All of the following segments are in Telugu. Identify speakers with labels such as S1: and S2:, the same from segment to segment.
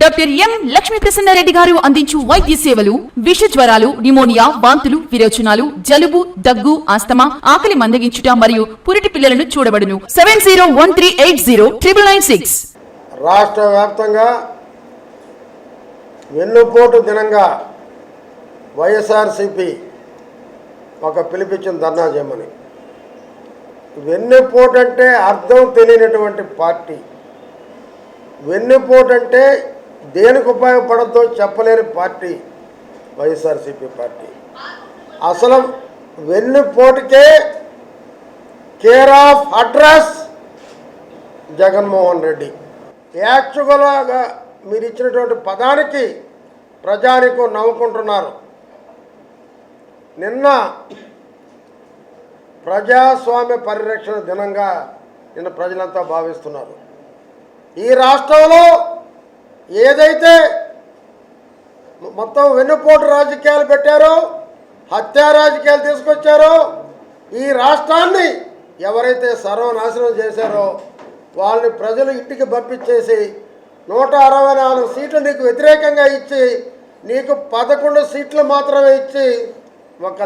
S1: డాక్టర్ ఎం లక్ష్మీ ప్రసన్నారెడ్డి గారు అందించు వైద్య సేవలు విష జ్వరాలు నిమోనియా వాంతులు విరోచనాలు జలుబు దగ్గు ఆస్తమా ఆకలి మందగించుట మరియు పురిటి పిల్లలను చూడబడును. Seven zero one three eight zero triple nine six.
S2: రాష్ట్ర వ్యాప్తంగా వెన్నుపోటు దినంగా వైఎస్ఆర్సిపి ఒక పిలిపించిన ధర్నా చేయమని. వెన్నుపోటు అంటే అర్థం తెలియనటువంటి పార్టీ. వెన్నుపోటు అంటే దేనికి ఉపయోగపడద్దో చెప్పలేని పార్టీ వైఎస్ఆర్సీపీ పార్టీ. అసలు వెన్నుపోటుకే care of address Jaganmohan Reddy. యాక్చువల్గా మీరు ఇచ్చినటువంటి పదానికి ప్రజానికం నవ్వుకుంటున్నారు. నిన్న ప్రజాస్వామ్య పరిరక్షణ దినంగా నిన్న ప్రజలంతా భావిస్తున్నారు. ఈ రాష్ట్రంలో ఏదైతే మొత్తం వెన్నుపోటు రాజకీయాలు పెట్టారో హత్యా రాజకీయాలు తీసుకొచ్చారో ఈ రాష్ట్రాన్ని ఎవరైతే సర్వనాశనం చేశారో వాళ్ళని ప్రజలు ఇంటికి పంపించేసి నూట అరవై నాలుగు సీట్లు నీకు వ్యతిరేకంగా ఇచ్చి నీకు పదకొండు సీట్లు మాత్రమే ఇచ్చి ఒక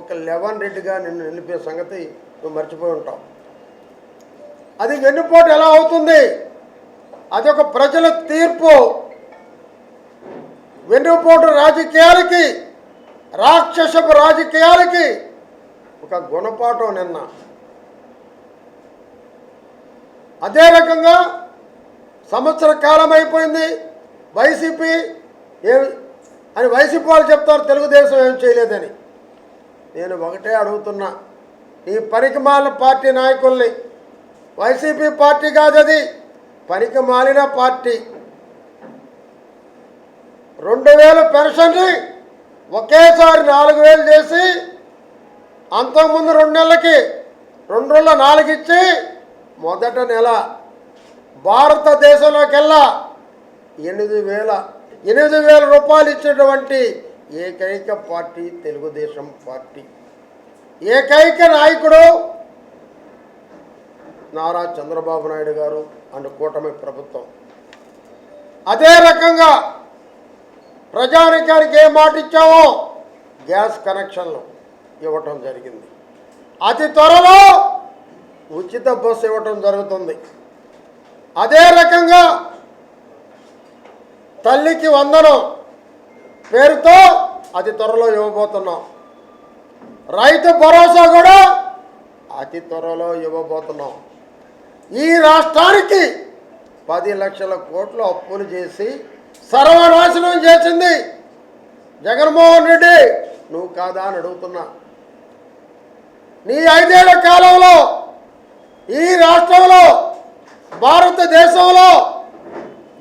S2: ఒక లెవెన్ రెడ్డిగా నిన్ను నిలిపే సంగతి నువ్వు మర్చిపోయి ఉంటావు. అది వెన్నుపోటు ఎలా అవుతుంది? అది ఒక ప్రజల తీర్పు. వెన్నుపోటు రాజకీయాలకి రాక్షసపు రాజకీయాలకి ఒక గుణపాఠం నిన్న. అదే రకంగా సంవత్సర కాలం అయిపోయింది. వైసీపీ ఏ అని వైసీపీ వాళ్ళు చెప్తారు తెలుగుదేశం ఏం చేయలేదని. నేను ఒకటే అడుగుతున్నా ఈ పరికమాల పార్టీ నాయకుల్ని వైసీపీ పార్టీ కాదది. పనికి మాలిన పార్టీ. రెండు వేల పెన్షన్ని ఒకేసారి నాలుగు వేలు చేసి అంతకుముందు రెండు నెలలకి రెండు రోజుల నాలుగు ఇచ్చి మొదట నెల భారతదేశంలోకెల్లా ఎనిమిది వేల ఎనిమిది వేల రూపాయలు ఇచ్చినటువంటి ఏకైక పార్టీ తెలుగుదేశం పార్టీ. ఏకైక నాయకుడు నారా చంద్రబాబు నాయుడు గారు. అండ్ కూటమి ప్రభుత్వం. అదే రకంగా ప్రజానికానికి ఏ మాట ఇచ్చామో గ్యాస్ కనెక్షన్లు ఇవ్వటం జరిగింది. అతి త్వరలో ఉచిత బస్సు ఇవ్వటం జరుగుతుంది. అదే రకంగా తల్లికి వందనం పేరుతో అతి త్వరలో ఇవ్వబోతున్నాం. రైతు భరోసా కూడా అతి త్వరలో ఇవ్వబోతున్నాం. ఈ రాష్ట్రానికి పది లక్షల కోట్లు అప్పులు చేసి సర్వనాశనం చేసింది జగన్మోహన్ రెడ్డి. నువ్వు కాదా అని అడుగుతున్నా. నీ ఐదేళ్ళ కాలంలో ఈ రాష్ట్రంలో భారతదేశంలో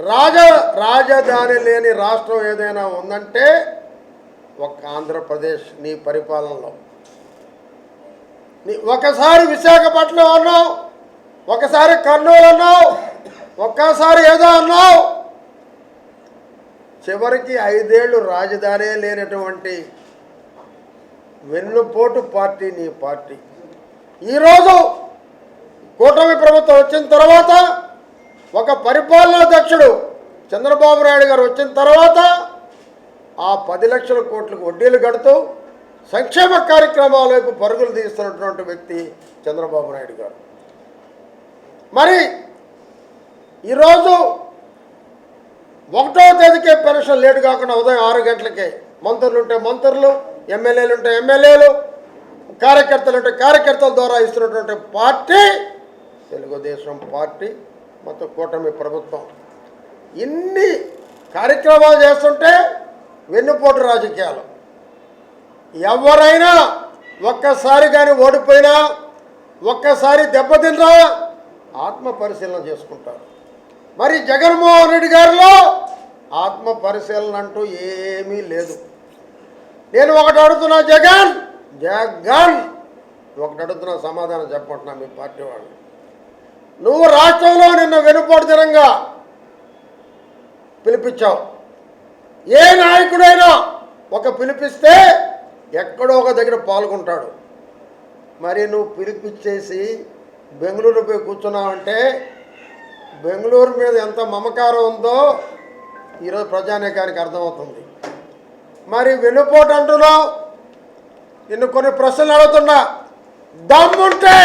S2: రాజ రాజధాని లేని రాష్ట్రం ఏదైనా ఉందంటే ఒక ఆంధ్రప్రదేశ్ నీ పరిపాలనలో. నీ ఒకసారి విశాఖపట్నం అన్నావు ఒకసారి కర్నూలు అన్నావు ఒక్కసారి ఏదో అన్నావు. చివరికి ఐదేళ్ళు రాజధానే లేనటువంటి వెన్నుపోటు పార్టీ నీ పార్టీ. ఈరోజు కూటమి ప్రభుత్వం వచ్చిన తర్వాత ఒక పరిపాలనాధ్యక్షుడు చంద్రబాబు నాయుడు గారు వచ్చిన తర్వాత ఆ పది లక్షల కోట్లకు వడ్డీలు కడుతూ సంక్షేమ కార్యక్రమాల వైపు పరుగులు తీస్తున్నటువంటి వ్యక్తి చంద్రబాబు నాయుడు గారు. మరి ఈరోజు ఒకటో తేదీకే పెన్షన్ లేటు కాకుండా ఉదయం ఆరు గంటలకే మంత్రులు ఉంటే మంత్రులు ఎమ్మెల్యేలు ఉంటే ఎమ్మెల్యేలు కార్యకర్తలు ఉంటే కార్యకర్తల ద్వారా ఇస్తున్నటువంటి పార్టీ తెలుగుదేశం పార్టీ మొత్తం కూటమి ప్రభుత్వం. ఇన్ని కార్యక్రమాలు చేస్తుంటే వెన్నుపోటు రాజకీయాలు. ఎవరైనా ఒక్కసారి కానీ ఓడిపోయినా ఒక్కసారి దెబ్బతిన్నా ఆత్మ పరిశీలన చేసుకుంటారు. మరి జగన్మోహన్ రెడ్డి గారిలో ఆత్మ పరిశీలన అంటూ ఏమీ లేదు. నేను ఒకటి అడుగుతున్నా జగన్ జగన్. ఒకటి అడుగుతున్నా సమాధానం చెప్పంటున్నా మీ పార్టీ వాళ్ళు. నువ్వు రాష్ట్రంలో నిన్న వెనుపోటు దినంగా పిలిపించావు. ఏ నాయకుడైనా ఒక పిలిపిస్తే ఎక్కడో ఒక దగ్గర పాల్గొంటాడు. మరి నువ్వు పిలిపించేసి బెంగళూరు పోయి కూర్చున్నావంటే బెంగళూరు మీద ఎంత మమకారం ఉందో ఈరోజు ప్రజానేకానికి అర్థమవుతుంది. మరి వెన్నుపోటు అంటున్నావు. నిన్ను కొన్ని ప్రశ్నలు అడుగుతున్నా. దమ్ముంటే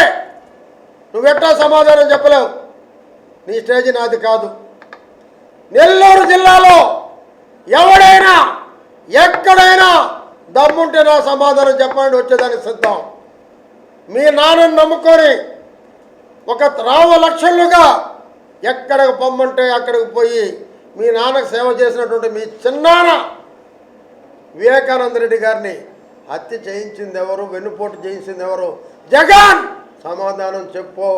S2: నువ్వెట్టా సమాధానం చెప్పలేవు. నీ స్టేజ్ నాది కాదు. నెల్లూరు జిల్లాలో ఎవడైనా ఎక్కడైనా దమ్ముంటే నా సమాధానం చెప్పండి వచ్చేదానికి సిద్ధం. మీ నాన్నని నమ్ముకొని ఒక రావ లక్షలుగా ఎక్కడికి పొమ్మంటే అక్కడికి పోయి మీ నాన్నకు సేవ చేసినటువంటి మీ చిన్నాన్న వివేకానంద రెడ్డి గారిని హత్య చేయించింది ఎవరు? వెన్నుపోటు చేయించింది ఎవరు? జగన్! సమాధానం చెప్పు.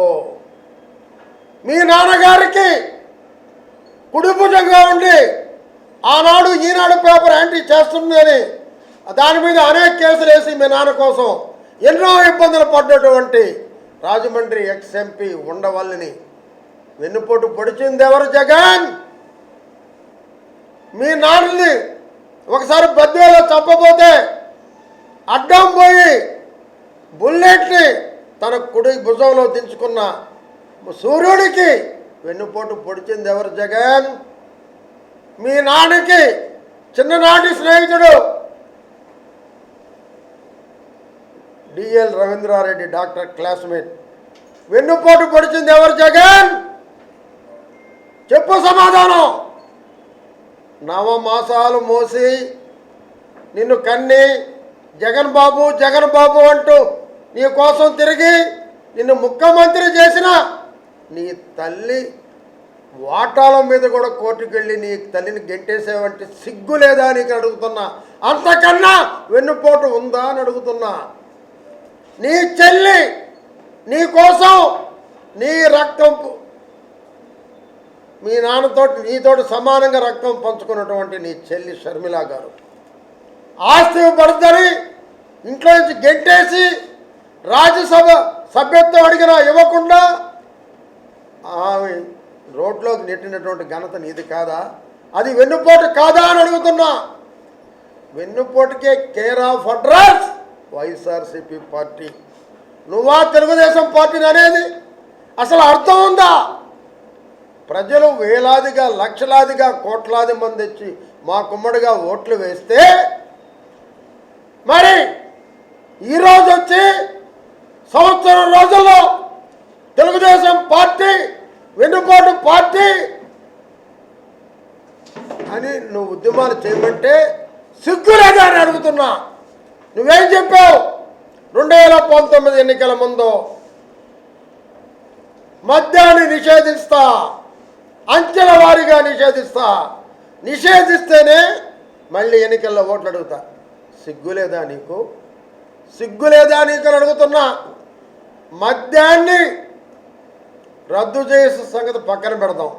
S2: మీ నాన్నగారికి కుడిభుజంగా ఉండి ఆనాడు ఈనాడు పేపర్ యాంటీ చేస్తుందని దాని మీద అనేక కేసులు వేసి మీ నాన్న కోసం ఎన్నో ఇబ్బందులు పడ్డటువంటి రాజమండ్రి ఎక్స్ ఎంపీ ఉండవల్లిని వెన్నుపోటు పొడిచింది ఎవరు జగన్? మీ నాన్నని ఒకసారి బద్వేలో చంపబోతే అడ్డం పోయి బుల్లెట్ని తన కుడి భుజంలో దించుకున్న సూర్యుడికి వెన్నుపోటు పొడిచింది ఎవరు జగన్? మీ నాన్నకి చిన్ననాటి స్నేహితుడు డిఎల్ రవీంద్రారెడ్డి డాక్టర్ క్లాస్మేట్. వెన్నుపోటు పొడిచింది ఎవరు జగన్? చెప్పు సమాధానం. నవమాసాలు మోసి నిన్ను కన్ని జగన్ బాబు జగన్ బాబు అంటూ నీ కోసం తిరిగి నిన్ను ముఖ్యమంత్రి చేసిన నీ తల్లి వాటాల మీద కూడా కోర్టుకెళ్ళి నీ తల్లిని గెంటేసేవంటే సిగ్గు లేదా నీకు అడుగుతున్నా. అంతకన్నా వెన్నుపోటు ఉందా అని అడుగుతున్నా. నీ చెల్లి నీ కోసం నీ రక్తం మీ నాన్నతోటి నీతో సమానంగా రక్తం పంచుకున్నటువంటి నీ చెల్లి షర్మిల గారు. ఆస్తి పడుతుంది ఇంట్లో నుంచి గెంటేసి రాజ్యసభ సభ్యత్వం అడిగినా ఇవ్వకుండా ఆమె రోడ్లోకి నెట్టినటువంటి ఘనత నీది కాదా? అది వెన్నుపోటు కాదా అని అడుగుతున్నా. వెన్నుపోటుకే care of address! YSRCP party. నువ్వా తెలుగుదేశం పార్టీని అనేది? అసలు అర్థం ఉందా? ప్రజలు వేలాదిగా లక్షలాదిగా కోట్లాది మంది వచ్చి మా కుమ్మడిగా ఓట్లు వేస్తే మరి ఈరోజు వచ్చి సంవత్సరం రోజుల్లో తెలుగుదేశం పార్టీ వెన్నుపోటు పార్టీ అని నువ్వు ఉద్యమాలు చేయమంటే సిగ్గులేదా అని అడుగుతున్నా. నువ్వేం చెప్పావు? రెండు వేల పంతొమ్మిది ఎన్నికల ముందు మద్యాన్ని నిషేధిస్తా అంచెల వారీగా నిషేధిస్తా. నిషేధిస్తేనే మళ్ళీ ఎన్నికల్లో ఓట్లు అడుగుతా. సిగ్గులేదా నీకు? సిగ్గులేదా నీకు అడుగుతున్నా. మద్యాన్ని రద్దు చేసే సంగతి పక్కన పెడదాం.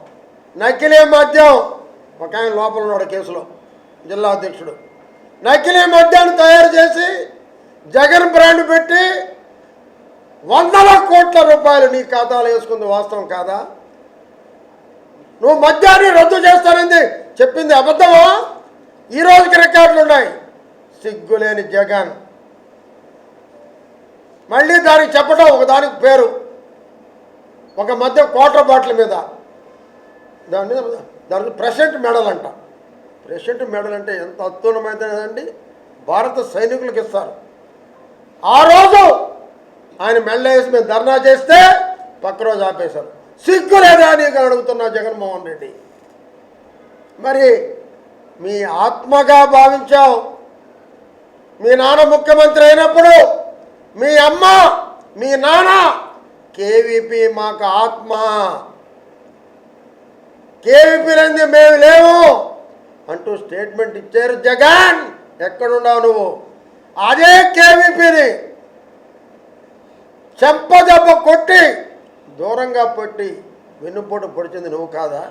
S2: నకిలీ మద్యం ఒక ఆయన లోపల ఉన్నాడు కేసులో జిల్లా అధ్యక్షుడు. నకిలీ మద్యాన్ని తయారు చేసి జగన్ బ్రాండ్ పెట్టి వందల కోట్ల రూపాయలు నీ ఖాతాలో వేసుకుంది వాస్తవం కాదా? నువ్వు మద్యాన్ని రద్దు చేస్తానంది చెప్పింది అబద్ధమా? ఈ రోజుకి రికార్డులు ఉన్నాయి. సిగ్గులేని జగన్. మళ్ళీ దానికి చెప్పడం ఒక దానికి పేరు. ఒక మధ్య క్వార్టర్ బాటిల్ మీద. దాని మీద దానికి ప్రెసిడెంట్ మెడల్ అంట ప్రెసిడెంట్ మెడల్ అంటే ఎంత అత్యున్నమైనదండి భారత సైనికులకు ఇస్తారు. ఆ రోజు ఆయన మెళ్ళ వేసి మేము ధర్నా చేస్తే పక్క రోజు ఆపేశారు. సిగ్గు లేదా నీకు అడుగుతున్నా జగన్మోహన్ రెడ్డి. మరి మీ ఆత్మగా భావించావు మీ నాన్న ముఖ్యమంత్రి అయినప్పుడు మీ అమ్మ మీ నాన్న కేవీపీ మాకు ఆత్మ. కేవీపీ లేనిది మేము లేవు అంటూ స్టేట్మెంట్ ఇచ్చారు జగన్. ఎక్కడున్నావు నువ్వు? అదే కేవీపీని చెంపదెబ్బ కొట్టి దూరంగా పెట్టి వెన్నుపోటు పొడిచింది నువ్వు కాదా?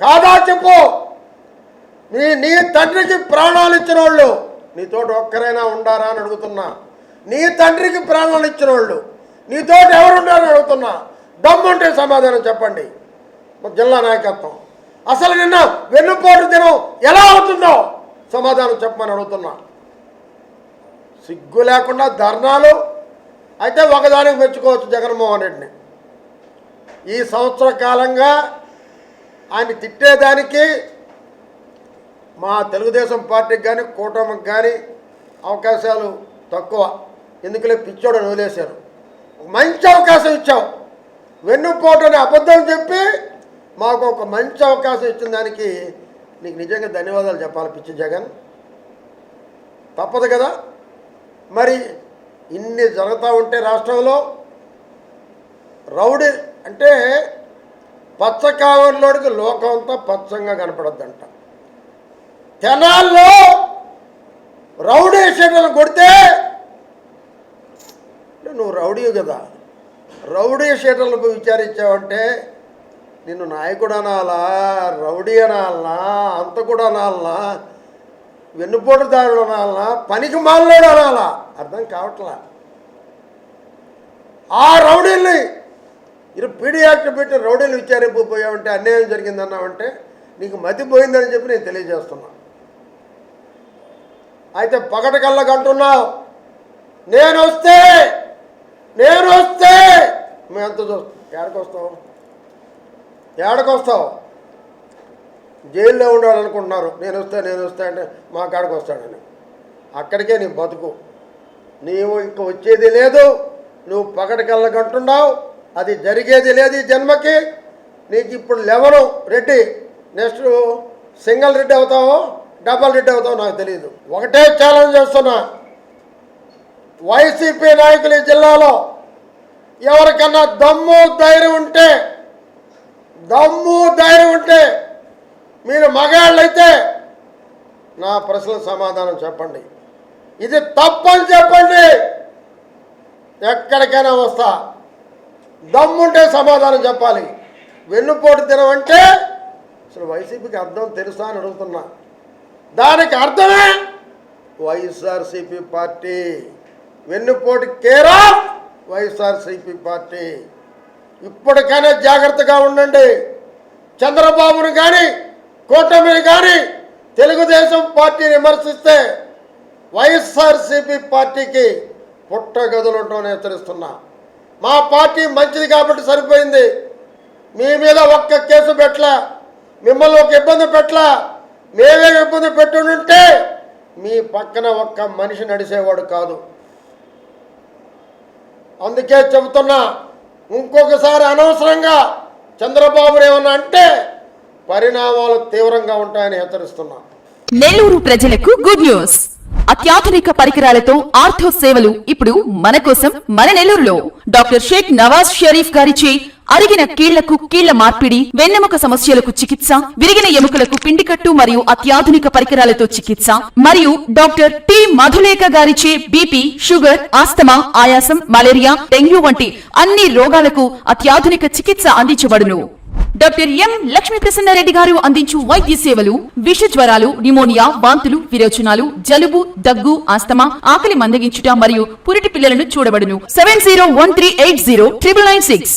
S2: కాదా చెప్పు. నీ నీ తండ్రికి ప్రాణాలు ఇచ్చిన వాళ్ళు నీతోటి ఒక్కరైనా ఉండారా అని అడుగుతున్నా. నీ తండ్రికి ప్రాణాలు ఇచ్చిన వాళ్ళు నీతోటి ఎవరుండారని అడుగుతున్నా. దమ్ముంటే సమాధానం చెప్పండి. మా జిల్లా నాయకత్వం. అసలు నిన్న వెన్నుపోటు దినం ఎలా అవుతుందో? సమాధానం చెప్పమని అడుగుతున్నా. సిగ్గు లేకుండా ధర్నాలు అయితే ఒకదానికి మెచ్చుకోవచ్చు జగన్మోహన్ రెడ్డిని. ఈ సంవత్సర కాలంగా ఆయన తిట్టేదానికి మా తెలుగుదేశం పార్టీకి కానీ కూటమికి కానీ అవకాశాలు తక్కువ. ఎందుకులే పిచ్చోడు వదిలేశారు. మంచి అవకాశం ఇచ్చావు. వెన్నుపోటని అబద్ధం చెప్పి మాకు ఒక మంచి అవకాశం ఇచ్చిన దానికి నీకు నిజంగా ధన్యవాదాలు చెప్పాలి పిచ్చి జగన్. తప్పదు కదా? మరి ఇన్ని జరుగుతూ ఉంటే రాష్ట్రంలో రౌడీ అంటే పచ్చ కావర్లోడికి లోకం అంతా పచ్చంగా కనపడద్దంట. తెనాల్లో రౌడీ షీటలు కొడితే నువ్వు రౌడీ కదా. రౌడీ షీటలకు విచారించావంటే నిన్ను నాయకుడు అనాలా రౌడీ అనాలనా అంత కూడా అనాలనా వెన్నుపోటుదారుడు అనాలనా పనికి మాలోడు అనాలా అర్థం కావట్లా? ఆ రౌడీల్ని ఇరు పీడీ యాక్ట్ పెట్టి రౌడీలు విచారింపబోయావంటే అన్యాయం జరిగిందన్నావంటే నీకు మతి పోయిందని చెప్పి నేను తెలియజేస్తున్నా. అయితే పగట కళ్ళకంటున్నావు నేను వస్తే నేను వస్తే మేము ఎంత చూస్తాం? ఏడకి వస్తాం ఏడకొస్తావు జైల్లో ఉండాలనుకుంటున్నారు. నేను వస్తే నేను వస్తే అంటే మా కాడికి వస్తాడని. అక్కడికే నీ బతుకు. నీవు ఇంక వచ్చేది లేదు. నువ్వు పగటికెళ్ళకంటున్నావు అది జరిగేది లేదు ఈ జన్మకి. నీకు ఇప్పుడు eleven Reddy. Next single Reddy అవుతావో డబల్ రెడ్డి అవుతావో నాకు తెలియదు ఒకటే ఛాలెంజ్ చేస్తున్నా. వైసీపీ నాయకులు ఈ జిల్లాలో ఎవరికన్నా దమ్ము ధైర్యం ఉంటే దమ్ము ధైర్యం ఉంటే మీరు మగాళ్ళైతే నా ప్రశ్నలకు సమాధానం చెప్పండి. ఇది తప్పని చెప్పండి. ఎక్కడికైనా వస్తా. దమ్ముంటే సమాధానం చెప్పాలి. వెన్నుపోటు తినమంటే అసలు వైసీపీకి అర్థం తెలుసా అని అడుగుతున్నా. దానికి అర్థమే వైఎస్ఆర్సీపీ పార్టీ. వెన్నుపోటు కేరా వైఎస్ఆర్సీపీ పార్టీ. ఇప్పటికైనా జాగ్రత్తగా ఉండండి. చంద్రబాబును కానీ కూటమిని కానీ తెలుగుదేశం పార్టీని విమర్శిస్తే వైఎస్ఆర్సీపీ పార్టీకి పుట్టగదులు ఉంటామని హెచ్చరిస్తున్నా. మా పార్టీ మంచిది కాబట్టి సరిపోయింది. మీ మీద ఒక్క కేసు పెట్టలా. మిమ్మల్ని ఒక ఇబ్బంది పెట్టలా. మేమే ఇబ్బంది పెట్టుంటే మీ పక్కన ఒక్క మనిషి నడిచేవాడు కాదు. అందుకే చెబుతున్నా ఇంకొకసారి అనవసరంగా చంద్రబాబు ఏమన్నా అంటే పరిణామాలు తీవ్రంగా ఉంటాయని హెచ్చరిస్తున్నా
S1: నెల్లూరు ప్రజలకు గుడ్ న్యూస్. అత్యాధునిక పరికరాలతో ఆర్థో సేవలు ఇప్పుడు మన కోసం మన నెల్లూరులో. డాక్టర్ షేక్ నవాజ్ షరీఫ్ గారిచే అరిగిన కీళ్ళకు కీళ్ళ మార్పిడి వెన్నెముక సమస్యలకు చికిత్స విరిగిన ఎముకలకు పిండికట్టు మరియు అత్యాధునిక పరికరాలతో చికిత్స మరియు డాక్టర్ టి. మధులేఖ గారిచే బీపీ షుగర్ ఆస్తమా ఆయాసం మలేరియా డెంగ్యూ వంటి అన్ని రోగాలకు అత్యాధునిక చికిత్స అందించబడును. Doctor M. లక్ష్మీ ప్రసన్నారెడ్డి గారు అందించు వైద్య సేవలు విష జ్వరాలు నిమోనియా వాంతులు విరోచనాలు జలుబు దగ్గు ఆస్తమా ఆకలి మందగించుట మరియు పురిటి పిల్లలను చూడబడును. Seven zero one three eight zero triple nine six.